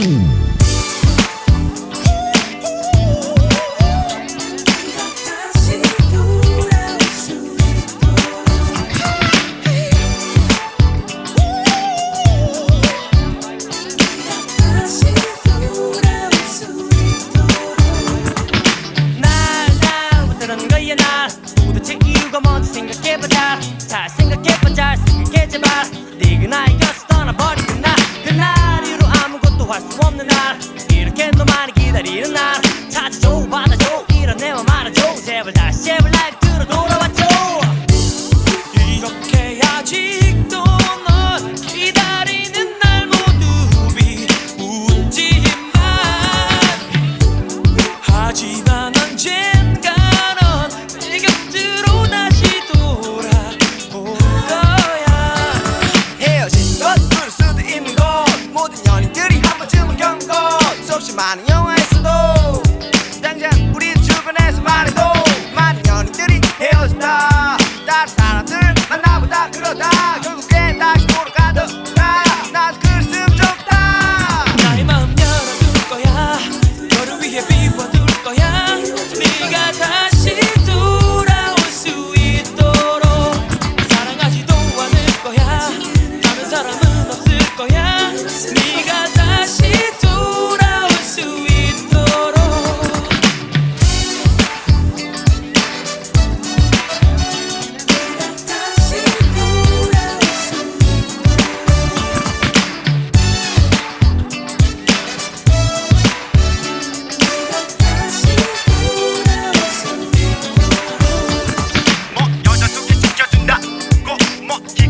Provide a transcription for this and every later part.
있도록 날 나부터는 거야 날. 도대체 이유가 뭔지 생각해보자. 잘 너만이 기다리는 날 찾아줘 받아줘 수없이 많은 영화에서도. 당장 우리 주변에서 말해도 많은 연인들이 헤어진다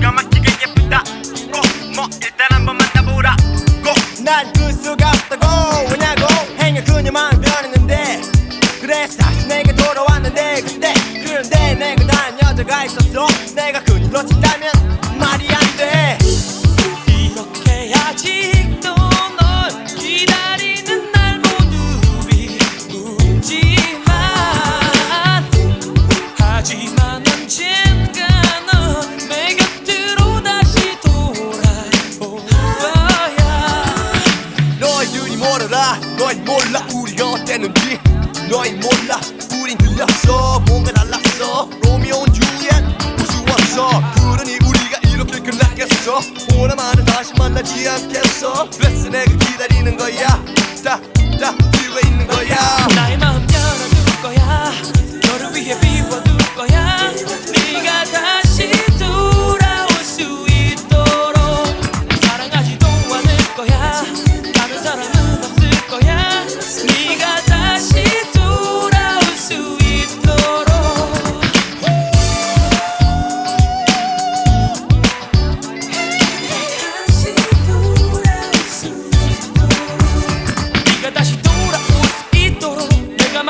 기가 막히게 예쁘다. 꼭뭐 일단 한번 만나보라. 꼭 난그 수가 없다고 왜냐고 행여 그녀만 변했는데. 그래서 다시 내게 돌아왔는데. 근데 그런데 내가 다른 여자가 있었어. 내가 그녀 놓친다면 말이 안돼. 이렇게 아직 있는지? 너희 몰라. 우린 들렸어. 뭔가 달랐어. 로미오는 줄리엣 우스웠어. 그러니 우리가 이렇게 끝났겠어. 보라마는 다시 만나지 않겠어. 그래서 내가 기다리는 거야. 딱딱 뒤에 있는 거야.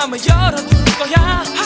맘을 열어둘 거야